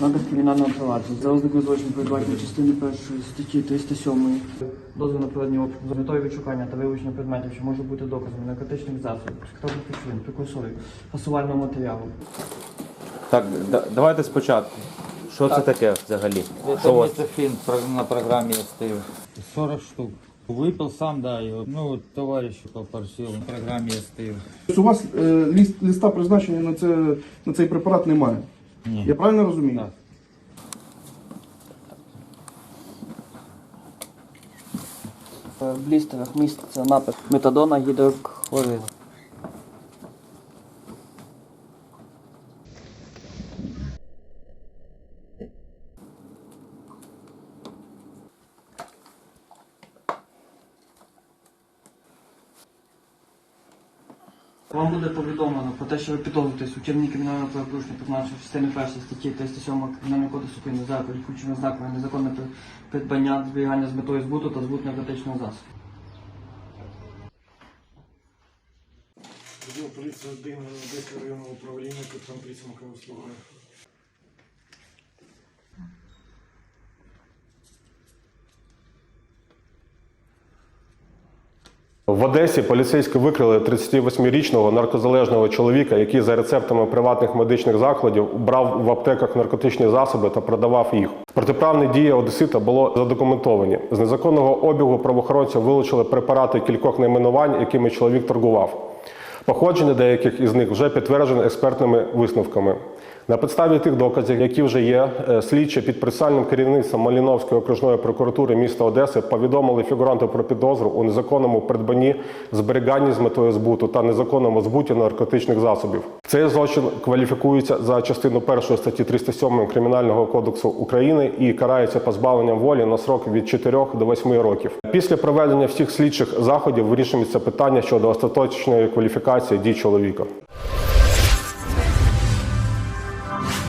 Номер кримінального провадження. За ознакою злочину передбачено частини першої статті 307. Дозвіл на проведення обшуку з метою відшукання та вилучення предметів, що можуть бути доказами наркотичних засобів, психотропних речовин, прекурсорів, фасувального матеріалу. Так, да- давайте спочатку. Що це таке взагалі? Що у Это вас? метафин на программе я стою. 40 штук. Выпил сам, да, и вот, ну, вот товарищ попросил, на программе я стою. Тобто У вас е, ліст, листа призначення на, це, на цей препарат немає. Ні. Я правильно розумію? Так. В блістерах міститься напис метадона гідрохлорид. Вам буде повідомлено про те, що ви підозрюєтесь у вчиненні кримінального правопорушення, в системі першої статті 307 Кримінального кодексу України за перехучення знаками незаконне придбання, зберігання з метою збуту та збут наркотичного засобу. Відділ поліції 1 Одеського районного управління, капітан поліції Макаров В Одесі поліцейські викрили 38-річного наркозалежного чоловіка, який за рецептами приватних медичних закладів брав в аптеках наркотичні засоби та продавав їх. Протиправні дії одесита було задокументовані. З незаконного обігу правоохоронців вилучили препарати кількох найменувань, якими чоловік торгував. Походження деяких із них вже підтверджено експертними висновками. На підставі тих доказів, які вже є, е, слідчі під прицільним керівництвом Маліновської окружної прокуратури міста Одеси повідомили фігуранту про підозру у незаконному придбанні, зберіганні з метою збуту та незаконному збуті наркотичних засобів. Цей злочин кваліфікується за частину 1 статті 307 Кримінального кодексу України і карається позбавленням волі на срок від 4 до 8 років. Після проведення всіх слідчих заходів вирішується питання щодо остаточної кваліфікації дій чоловіка.